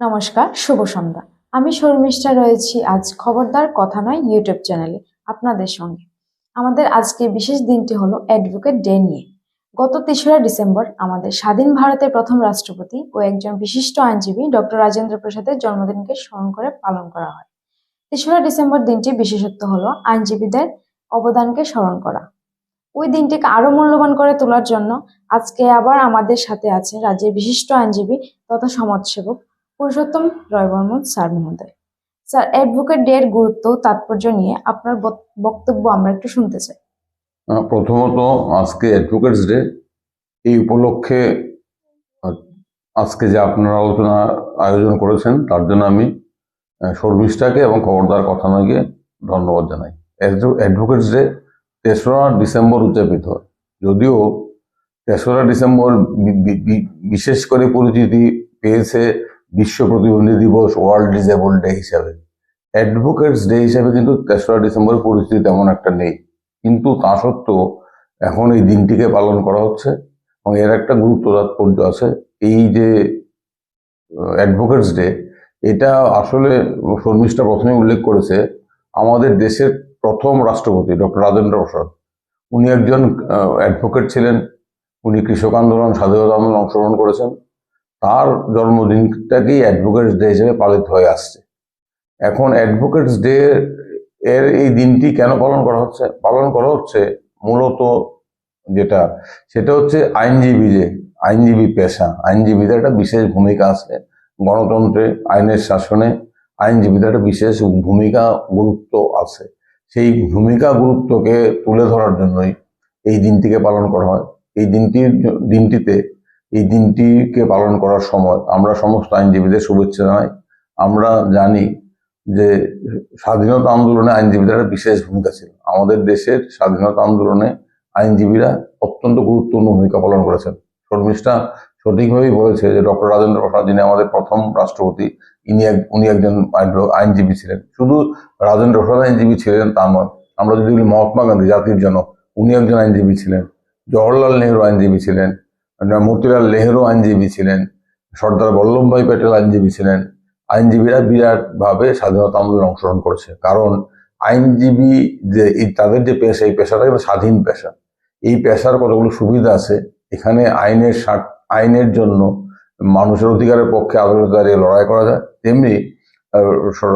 নমস্কার, শুভ সন্ধ্যা। আমি শর্মিষ্ঠা রয়েছি আজ খবরদার কথা নয় ইউটিউব চ্যানেলে আপনাদের সঙ্গে। আমাদের আজকে বিশেষ দিনটি হলো অ্যাডভোকেট ডে নিয়ে। গত তেসরা ডিসেম্বর আমাদের স্বাধীন ভারতের প্রথম রাষ্ট্রপতি ও একজন বিশিষ্ট আইনজীবী ডক্টর রাজেন্দ্র প্রসাদের জন্মদিনকে স্মরণ করে পালন করা হয়। তেসরা ডিসেম্বর দিনটি বিশেষত্ব হলো আইনজীবীদের অবদানকে স্মরণ করা। ওই দিনটিকে আরও মূল্যবান করে তোলার জন্য আজকে আবার আমাদের সাথে আছেন রাজ্যের বিশিষ্ট আইনজীবী তথা সমাজসেবক পুরুষোত্তম রয়বর্মন স্যার মহোদয়। স্যার অ্যাডভোকেট ডে এর গুরুত্ব তাৎপর্য নিয়ে আপনার বক্তব্য আমরা একটু শুনতে চাই। প্রথমত আজকে অ্যাডভোকেটস ডে এই উপলক্ষে আজকে যে আপনারা আলোচনা আয়োজন করেছেন, তার জন্য আমি শর্মিষ্ঠাকে এবং খবরদার কথা নয়কে ধন্যবাদ জানাই। অ্যাডভোকেটস ডে তেসরা ডিসেম্বর উদযাপিত হয়। যদিও তেসরা ডিসেম্বর বিশেষ করে পরিচিতি পেয়েছে বিশ্ব প্রতিবন্ধী দিবস ওয়ার্ল্ড ডিসেবল ডে হিসাবে। অ্যাডভোকেটস ডে হিসাবে কিন্তু তেসরা ডিসেম্বর পরিস্থিতি তেমন একটা নেই। কিন্তু তা সত্ত্বেও এখন এই দিনটিকে পালন করা হচ্ছে এবং এর একটা গুরুত্ব তাৎপর্য আছে। এই যে অ্যাডভোকেটস ডে এটা আসলে শর্মিষ্ঠা প্রথমে উল্লেখ করেছে, আমাদের দেশের প্রথম রাষ্ট্রপতি, ডক্টর রাজেন্দ্র প্রসাদ। উনি একজন অ্যাডভোকেট ছিলেন। উনি কৃষক আন্দোলন, স্বাধীনতা আন্দোলন অংশগ্রহণ করেছেন। তার জন্মদিনটাকেই অ্যাডভোকেটস ডে হিসেবে পালিত হয়ে আসছে। এখন অ্যাডভোকেটস ডে এর এই দিনটি কেন পালন করা হচ্ছে? পালন করা হচ্ছে মূলত যেটা, সেটা হচ্ছে আইনজীবী যে, আইনজীবী পেশা। আইনজীবীদের একটা বিশেষ ভূমিকা আছে গণতন্ত্রে, আইনের শাসনে। আইনজীবীদের একটা বিশেষ ভূমিকা, গুরুত্ব আছে। সেই ভূমিকা, গুরুত্বকে তুলে ধরার জন্যই এই দিনটিকে পালন করা হয়। এই দিনটির দিনটিতে এই দিনটিকে পালন করার সময়, আমরা সমস্ত আইনজীবীদের শুভেচ্ছা জানাই। আমরা জানি যে স্বাধীনতা আন্দোলনে আইনজীবীদের একটা বিশেষ ভূমিকা ছিল। আমাদের দেশের স্বাধীনতা আন্দোলনে আইনজীবীরা অত্যন্ত গুরুত্বপূর্ণ ভূমিকা পালন করেছেন। শর্মিষ্ঠা সঠিকভাবেই বলেছে যে ডক্টর রাজেন্দ্র প্রসাদ যিনি আমাদের প্রথম রাষ্ট্রপতি, ইনি এক, উনি একজন আইনজীবী ছিলেন। শুধু রাজেন্দ্র প্রসাদ আইনজীবী ছিলেন তা নয়, আমরা যদি মহাত্মা গান্ধী, জাতির জনক, উনি একজন আইনজীবী ছিলেন। জওহরলাল নেহরু আইনজীবী ছিলেন। মতিলাল নেহরু আইনজীবী ছিলেন, সর্দার বল্লভভাই প্যাটেল আইনজীবী ছিলেন। আইনজীবীরা বিরাট ভাবে স্বাধীনতা আন্দোলনে অংশগ্রহণ করেছে। কারণ আইনজীবী যে তাদের যে পেশা, এই পেশাটা কিন্তু স্বাধীন পেশা। এই পেশার কতগুলো সুবিধা আছে, এখানে আইনের আইনের জন্য মানুষের অধিকারের পক্ষে আদালতে দাঁড়িয়ে লড়াই করা যায়। তেমনি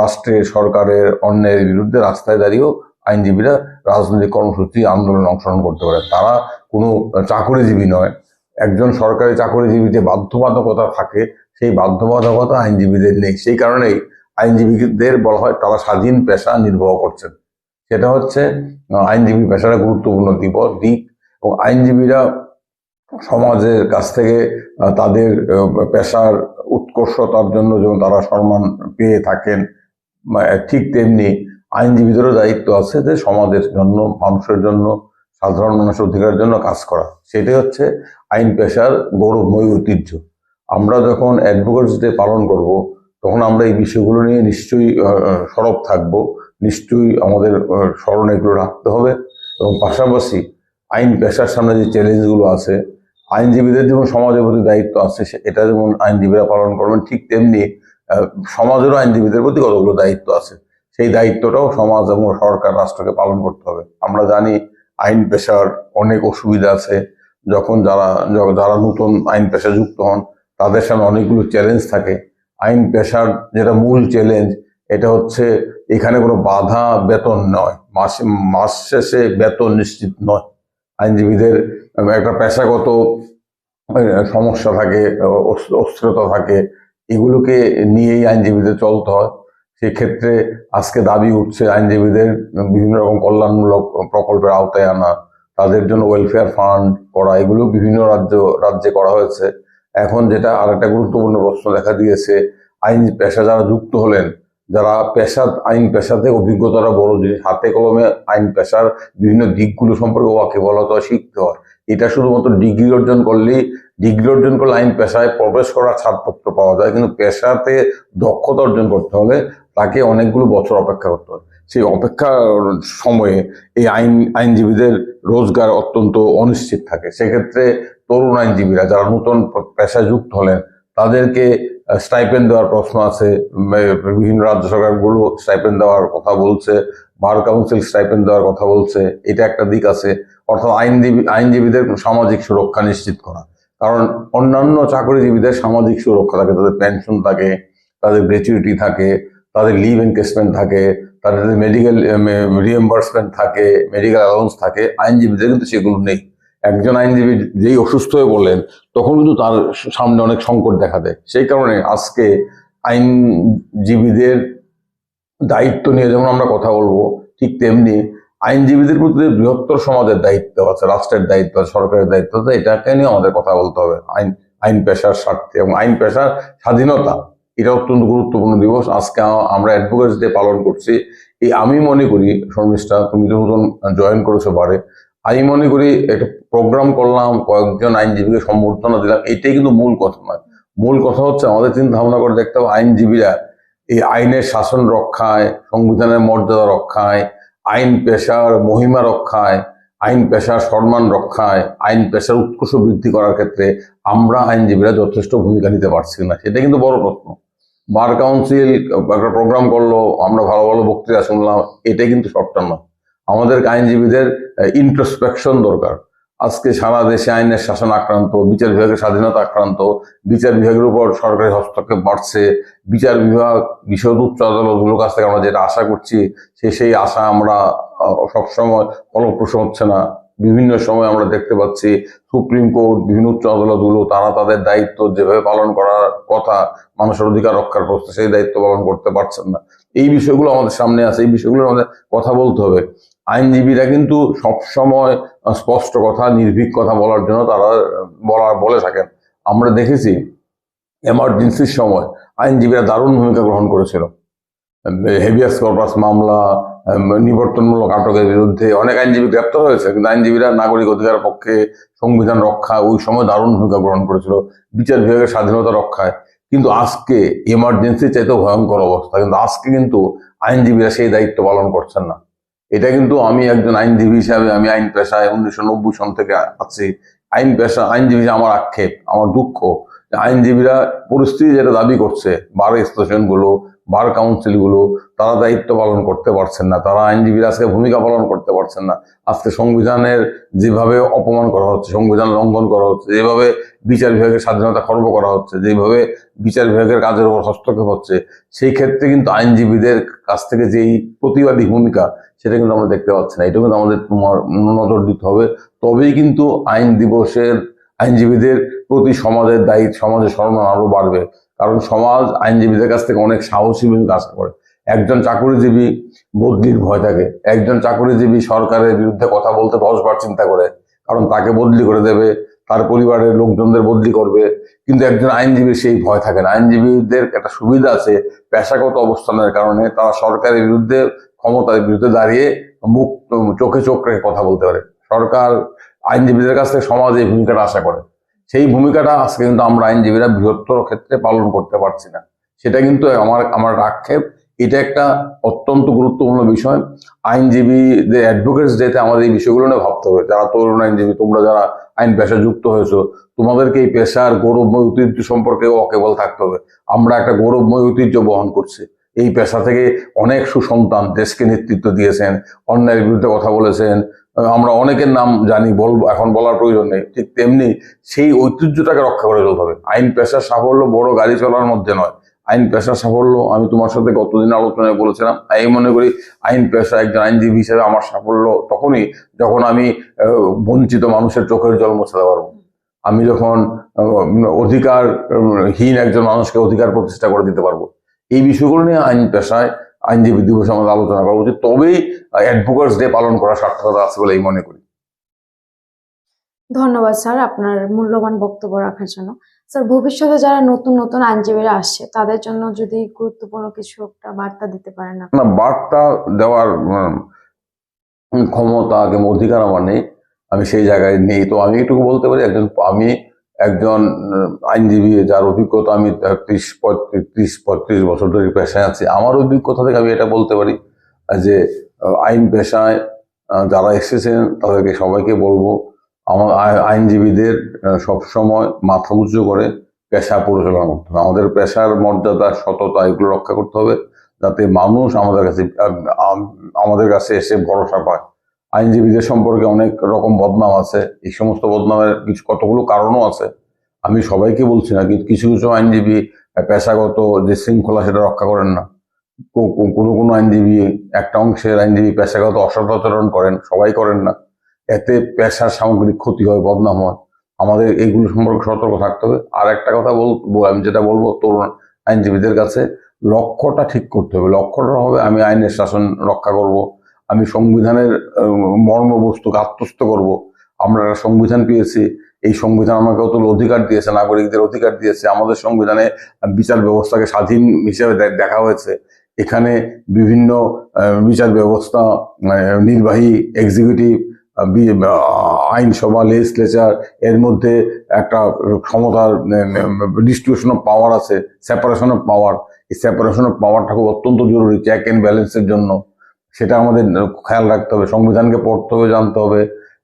রাষ্ট্রের, সরকারের অন্যায়ের বিরুদ্ধে রাস্তায় দাঁড়িয়েও আইনজীবীরা রাজনৈতিক কর্মসূচি আন্দোলন অংশগ্রহণ করতে পারে। তারা কোনো চাকরিজীবী নয়। একজন সরকারি চাকরিজীবীতে বাধ্যবাধকতা থাকে, সেই বাধ্যবাধকতা আইনজীবীদের নেই। সেই কারণেই আইনজীবীদের বলা হয় তারা স্বাধীন পেশা নির্বাহ করছেন। সেটা হচ্ছে আইনজীবী পেশার গুরুত্বপূর্ণ দিক। এবং আইনজীবীরা সমাজের কাছ থেকে তাদের পেশার উৎকর্ষতার জন্য যেমন তারা সম্মান পেয়ে থাকেন ঠিক তেমনি আইনজীবীদেরও দায়িত্ব আছে যে সমাজের জন্য, মানুষের জন্য সাধারণ মানুষের অধিকারের জন্য কাজ করা। সেটাই হচ্ছে আইন পেশার গৌরবময় ঐতিহ্য। আমরা যখন অ্যাডভোকেটস ডে পালন করব, তখন আমরা এই বিষয়গুলো নিয়ে নিশ্চয়ই সরব থাকব। নিশ্চয়ই আমাদের স্মরণে এগুলো রাখতে হবে। এবং পাশাপাশি আইন পেশার সামনে যে চ্যালেঞ্জগুলো আছে, আইনজীবীদের যেমন সমাজের প্রতি দায়িত্ব আছে এটা যেমন আইনজীবীরা পালন করবেন, ঠিক তেমনি সমাজেরও আইনজীবীদের প্রতি কতগুলো দায়িত্ব আছে, সেই দায়িত্বটাও সমাজ এবং সরকার, রাষ্ট্রকে পালন করতে হবে। আমরা জানি আইন পেশার অনেক অসুবিধা আছে। যখন যারা যারা নতুন আইন পেশা যুক্ত হন, তাদের সামনে অনেকগুলো চ্যালেঞ্জ থাকে। আইন পেশার যেটা মূল চ্যালেঞ্জ এটা হচ্ছে এখানে কোনো বাধা বেতন নয়। মাসে, মাস শেষে বেতন নিশ্চিত নয়। আইনজীবীদের একটা পেশাগত সমস্যা থাকে অস- অস্থিরতা থাকে। এগুলোকে নিয়েই আইনজীবীদের চলতে হয়। সেক্ষেত্রে আজকে দাবি উঠছে আইনজীবীদের বিভিন্ন রকম কল্যাণমূলক প্রকল্পের আওতায় আনা, তাদের জন্য ওয়েলফেয়ার ফান্ড করা, এগুলো বিভিন্ন রাজ্য, রাজ্যে করা হয়েছে। এখন যেটা আর একটা গুরুত্বপূর্ণ প্রশ্ন দেখা দিয়েছে, আইন পেশা যারা যুক্ত হলেন, যারা পেশা, আইন পেশাতে অভিজ্ঞতাটা বড় জিনিস হাতে কলমে আইন পেশার বিভিন্ন দিকগুলো সম্পর্কে ওয়াকিবহলতা শিখতে হয়। এটা শুধুমাত্র ডিগ্রি অর্জন করলেই, ডিগ্রি অর্জন করলে আইন পেশায় প্রবেশ করার ছাড়পত্র পাওয়া যায়, কিন্তু পেশাতে দক্ষতা অর্জন করতে হলে তাকে অনেকগুলো বছর অপেক্ষা করতে হয় সেই অপেক্ষার সময়ে এই আইন, আইনজীবীদের রোজগার অত্যন্ত অনিশ্চিত থাকে। সেক্ষেত্রে তরুণ আইনজীবীরা যারা নতুন পেশায় যুক্ত হলেন, তাদেরকে স্টাইপেন্ড দেওয়ার প্রশ্ন আছে। বিভিন্ন রাজ্য সরকারগুলো স্টাইপেন্ড দেওয়ার কথা বলছে। বার কাউন্সিল স্টাইপেন্ড দেওয়ার কথা বলছে। এটা একটা দিক আছে। অর্থাৎ আইনজীবী, আইনজীবীদের সামাজিক সুরক্ষা নিশ্চিত করা। কারণ অন্যান্য চাকরিজীবীদের সামাজিক সুরক্ষা থাকে, তাদের পেনশন থাকে, তাদের গ্র্যাচুইটি থাকে তাদের লিভ এনকেসমেন্ট থাকে, তাদের মেডিকেল রিএম্বার্সমেন্ট থাকে মেডিকেল অ্যালাউন্স থাকে, আইনজীবীদের কিন্তু সেগুলো নেই। একজন আইনজীবী যেই অসুস্থ হয়ে পড়লেন, তখন কিন্তু তার সামনে অনেক সংকট দেখা দেয়। সেই কারণে আজকে আইনজীবীদের দায়িত্ব নিয়ে যেমন আমরা কথা বলব, ঠিক তেমনি আইনজীবীদের প্রতি বৃহত্তর সমাজের দায়িত্ব আছে, রাষ্ট্রের দায়িত্ব আছে, সরকারের দায়িত্ব আছে, এটাকে নিয়ে আমাদের কথা বলতে হবে। আইন আইন পেশার স্বার্থে এবং আইন পেশার স্বাধীনতা। এটা অত্যন্ত গুরুত্বপূর্ণ দিবস। আজকে আমরা অ্যাডভোকেটস ডে পালন করছি। এই আমি মনে করি, শর্মিষ্ঠা, তুমি তো নতুন জয়েন করেছ পারে আমি মনে করি একটা প্রোগ্রাম করলাম, কয়েকজন আইনজীবীকে সম্বর্ধনা দিলাম, এটাই কিন্তু মূল কথা নয়। মূল কথা হচ্ছে আমাদের চিন্তা ভাবনা করে দেখতে হবে, আইনজীবীরা এই আইনের শাসন রক্ষায়, সংবিধানের মর্যাদা রক্ষায়, আইন পেশার মহিমা রক্ষায়, আইন পেশার সম্মান রক্ষায়, আইন পেশার উৎকর্ষ বৃদ্ধি করার ক্ষেত্রে আমরা আইনজীবীরা যথেষ্ট ভূমিকা নিতে পারছি না সেটা কিন্তু বড় প্রশ্ন। বার কাউন্সিল একটা প্রোগ্রাম করল, আমরা ভালো ভালো বক্তৃতা শুনলাম, এটাই কিন্তু সবটা নয়। আমাদের আইনজীবীদের ইন্ট্রোস্পেকশন দরকার। আজকে সারা দেশে আইনের শাসন আক্রান্ত, বিচার বিভাগের স্বাধীনতা আক্রান্ত, বিচার বিভাগের উপর সরকারি হস্তক্ষেপ বাড়ছে, বিচার বিভাগ বিশদ উচ্চ আদালতগুলোর কাছ থেকে আমরা যেটা আশা করছি, সে সেই আশা আমরা সবসময় ফলপ্রসূ হচ্ছে না। বিভিন্ন সময় আমরা দেখতে পাচ্ছি সুপ্রিম কোর্ট, বিভিন্ন উচ্চ আদালতগুলো, তারা তাদের দায়িত্ব যেভাবে পালন করার কথা মানুষের অধিকার রক্ষার প্রশ্নে সেই দায়িত্ব পালন করতে পারছেন না। এই বিষয়গুলো আমাদের সামনে আছে, এই বিষয়গুলো আমাদের কথা বলতে হবে। আইনজীবীরা কিন্তু সবসময় স্পষ্ট কথা, নির্ভীক কথা বলার জন্য তারা বলা, বলে থাকেন। আমরা দেখেছি, এমার্জেন্সির সময় আইনজীবীরা দারুণ ভূমিকা গ্রহণ করেছিল। হেভিয়াস কর্পাস মামলা নিবর্তনমূলক আটকের বিরুদ্ধে অনেক আইনজীবী গ্রেপ্তার হয়েছে, কিন্তু আইনজীবীরা নাগরিক অধিকারের পক্ষে সংবিধান রক্ষা ওই সময় দারুণ ভূমিকা গ্রহণ করেছিল, বিচার বিভাগের স্বাধীনতা রক্ষায়। কিন্তু আজকে এমার্জেন্সি চাইতে ভয়ঙ্কর অবস্থা, কিন্তু আজকে কিন্তু আইনজীবীরা সেই দায়িত্ব পালন করছেন না। এটা কিন্তু আমি একজন আইনজীবী হিসাবে, আমি আইন পেশায় উনিশশো নব্বই সন থেকে আছি। আইন পেশা, আইনজীবী আমার আক্ষেপ, আমার দুঃখ আইনজীবীরা পরিস্থিতি যেটা দাবি করছে, বার স্টেশনগুলো বার কাউন্সিলগুলো, তারা দায়িত্ব পালন করতে পারছেন না, তারা আইনজীবীরা আজকে ভূমিকা পালন করতে পারছেন না। আজকে সংবিধানের যেভাবে অপমান করা হচ্ছে, সংবিধান লঙ্ঘন করা হচ্ছে, যেভাবে বিচার বিভাগের স্বাধীনতা খর্ব করা হচ্ছে, যেভাবে বিচার বিভাগের কাজের উপর হস্তক্ষেপ হচ্ছে, সেই ক্ষেত্রে কিন্তু আইনজীবীদের কাছ থেকে যেই প্রতিবাদী ভূমিকা, সেটা কিন্তু আমরা দেখতে পাচ্ছি না। এটা কিন্তু আমাদের নজর দিতে হবে। তবেই কিন্তু আইন দিবসের আইনজীবীদের প্রতি সমাজের দায়িত্ব সমাজের সম্মান আরও বাড়বে। কারণ সমাজ আইনজীবীদের কাছ থেকে অনেক সাহসী ভূমিকা আশা করে। একজন চাকরিজীবী বদলির ভয় থাকে। একজন চাকরিজীবী সরকারের বিরুদ্ধে কথা বলতে দশবার চিন্তা করে, কারণ তাকে বদলি করে দেবে, তার পরিবারের লোকজনদের বদলি করবে, কিন্তু একজন আইনজীবীর সেই ভয় থাকে না। আইনজীবীদের একটা সুবিধা আছে পেশাগত অবস্থানের কারণে, তারা সরকারের বিরুদ্ধে, ক্ষমতার বিরুদ্ধে দাঁড়িয়ে মুখ, চোখে চোখ রেখে কথা বলতে পারে। সরকার আইনজীবীদের কাছ থেকে সমাজ এই ভূমিকাটা আশা করে। সেই ভূমিকাটা আজকে কিন্তু আমরা আইনজীবীরা বৃহত্তর ক্ষেত্রে পালন করতে পারছি না। সেটা কিন্তু আমার আমার আক্ষেপ। এটা একটা অত্যন্ত গুরুত্বপূর্ণ বিষয়। আইনজীবীদের অ্যাডভোকেটস ডেতে আমাদের এই বিষয়গুলো নিয়ে ভাবতে হবে। যারা তরুণ আইনজীবী, তোমরা যারা আইন পেশা যুক্ত হয়েছো, তোমাদেরকে এই পেশার গৌরবময় ঐতিহ্য সম্পর্কে অকেবল থাকতে হবে। আমরা একটা গৌরবময় ঐতিহ্য বহন করছি। এই পেশা থেকে অনেক সুসন্তান দেশকে নেতৃত্ব দিয়েছেন, অন্যায়ের বিরুদ্ধে কথা বলেছেন আমরা অনেকের নাম জানি বলব এখন বলার প্রয়োজন নেই। ঠিক তেমনি সেই ঐতিহ্যটাকে রক্ষা করে চলতে হবে। আইন পেশার সাফল্য বড় গাড়ি চলার মধ্যে নয়। আইন পেশার সাফল্য আমি তোমার সাথে গতদিন আলোচনায় বলেছিলাম আমি মনে করি আইন পেশা একজন আইনজীবী হিসেবে আমার সাফল্য তখনই যখন আমি বঞ্চিত মানুষের চোখের জল মোছাতে পারব। আমি যখন আহ, অধিকার উম, হীন একজন মানুষকে অধিকার প্রতিষ্ঠা করে দিতে পারব। এই বিষয়গুলো নিয়ে আইন পেশায় আইনজীবী দিবস আমাদের আলোচনা করা উচিত। তবেই অ্যাডভোকেটস ডে পালন করার সার্থকতা আছে বলে আমি মনে করি। ধন্যবাদ স্যার আপনার মূল্যবান বক্তব্য রাখার জন্য। স্যার ভবিষ্যতে যারা নতুন নতুন আইনজীবীরা আসছে তাদের জন্য যদি গুরুত্বপূর্ণ কিছু একটা বার্তা দিতে পারেন। না বার্তা দেওয়ার ক্ষমতা কিংবা অধিকার আমার নেই। আমি সেই জায়গায় নেই। তো আমি এটুকু বলতে পারি একজন আমি একজন আইনজীবী, যার অভিজ্ঞতা আমি ত্রিশ পঁয়ত্রিশ ত্রিশ পঁয়ত্রিশ বছর ধরে পেশায় আছি। আমার অভিজ্ঞতা থেকে আমি এটা বলতে পারি, যে আইন পেশায় যারা এসেছেন তাদেরকে সবাইকে বলব, আমার আই- আইনজীবীদের সব সময় মাথা উঁচু করে পেশা পরিচালনা করতে হবে। আমাদের পেশার মর্যাদা, সততা এগুলো রক্ষা করতে হবে, যাতে মানুষ আমাদের কাছে আমাদের কাছে এসে ভরসা পায়। আইনজীবীদের সম্পর্কে অনেক রকম বদনাম আছে। এই সমস্ত বদনামের কিছু কতগুলো কারণও আছে। আমি সবাইকে বলছি না, কিন্তু কিছু কিছু আইনজীবী পেশাগত যে শৃঙ্খলা সেটা রক্ষা করেন না। কোনো কোনো আইনজীবী, একটা অংশের আইনজীবী পেশাগত অসদাচরণ করেন, সবাই করেন না। এতে পেশার সামগ্রিক ক্ষতি হয়, বদনাম হয়। আমাদের এইগুলো সম্পর্কে সতর্ক থাকতে হবে। আর একটা কথা বলব আমি যেটা বলব, তরুণ আইনজীবীদের কাছে লক্ষ্যটা ঠিক করতে হবে। লক্ষ্যটা হবে, আমি আইনের শাসন রক্ষা করব। আমি সংবিধানের মর্মবস্তুকে আত্মস্থ করব। আমরা সংবিধান পেয়েছি। এই সংবিধান আমাকে অত অধিকার দিয়েছে, নাগরিকদের অধিকার দিয়েছে। আমাদের সংবিধানে বিচার ব্যবস্থাকে স্বাধীন হিসেবে দেখা হয়েছে। এখানে বিভিন্ন বিচার ব্যবস্থা মানে নির্বাহী এক্সিকিউটিভ আইনসভা লেজিসলেচার এর মধ্যে একটা ক্ষমতার ডিস্ট্রিবিউশন অফ পাওয়ার আছে সেপারেশন অফ পাওয়ার এই সেপারেশন অফ পাওয়ারটা খুব অত্যন্ত জরুরি চেক অ্যান্ড ব্যালেন্সের জন্য। সেটা আমাদের খেয়াল রাখতে হবে, সংবিধানকে পড়তে হবে, জানতে হবে।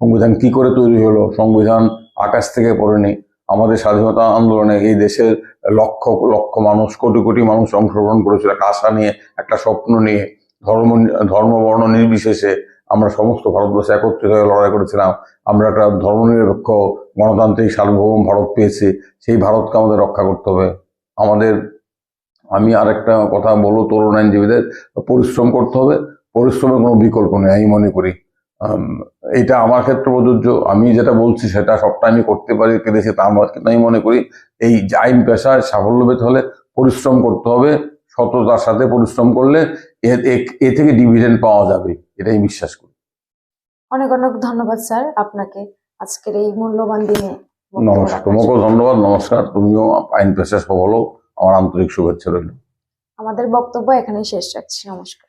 সংবিধান কি করে তৈরি হলো? সংবিধান আকাশ থেকে পড়েনি। আমাদের স্বাধীনতা আন্দোলনে এই দেশের লক্ষ লক্ষ মানুষ, কোটি কোটি মানুষ অংশগ্রহণ করেছিল একটা আশা নিয়ে, একটা স্বপ্ন নিয়ে। ধর্ম ধর্ম বর্ণ নির্বিশেষে আমরা সমস্ত ভারতবর্ষে একত্রিত হয়ে লড়াই করেছিলাম। আমরা একটা ধর্মনিরপেক্ষ গণতান্ত্রিক সার্বভৌম ভারত পেয়েছি। সেই ভারতকে আমাদের রক্ষা করতে হবে। আমাদের, আমি আরেকটা কথা বলব, তরুণ আইনজীবীদের, পরিশ্রম করতে হবে। পরিশ্রমের কোনো বিকল্প নেই আমি মনে করি। এটা আমার ক্ষেত্রে প্রযোজ্য। আমি যেটা বলছি সেটা সবটা আমি করতে পারি পেরেছি তা আমার কিন্তু আমি মনে করি এই আইন পেশায় সাফল্য পেতে হলে পরিশ্রম করতে হবে সততার সাথে পরিশ্রম করলে এ- থেকে ডিভিডেন্ড পাওয়া যাবে এটাই বিশ্বাস করি। অনেক অনেক ধন্যবাদ স্যার আপনাকে আজকের এই মূল্যবান দিনে। নমস্কার। তোমাকেও ধন্যবাদ নমস্কার। তুমিও আইন পেশায় সফল আমার আন্তরিক শুভেচ্ছা রইল। আমাদের বক্তব্য এখানেই শেষ রাখছি। নমস্কার।